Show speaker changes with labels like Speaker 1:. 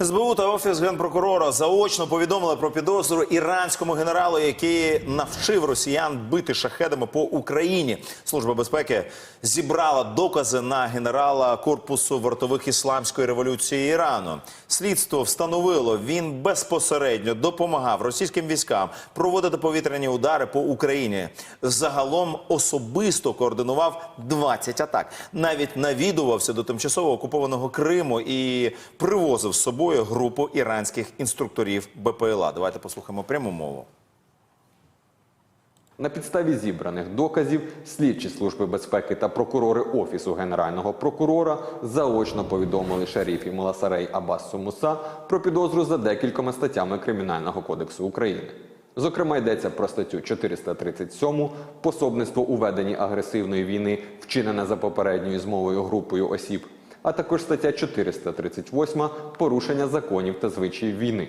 Speaker 1: СБУ та офіс генпрокурора заочно повідомили про підозру іранському генералу, який навчив росіян бити шахедами по Україні. Служба безпеки зібрала докази на генерала корпусу вартових ісламської революції Ірану. Слідство встановило, він безпосередньо допомагав російським військам проводити повітряні удари по Україні. Загалом особисто координував 20 атак. Навіть навідувався до тимчасово окупованого Криму і привозив з собою групу іранських інструкторів БПЛА. Давайте послухаємо пряму мову.
Speaker 2: На підставі зібраних доказів слідчі служби безпеки та прокурори офісу генерального прокурора заочно повідомили шерифі Маласарей Абасу Муса про підозру за декількома статтями Кримінального кодексу України. Зокрема, йдеться про статтю 437 пособництво у веденні агресивної війни, вчинене за попередньою змовою групою осіб, а також стаття 438 порушення законів та звичаїв війни.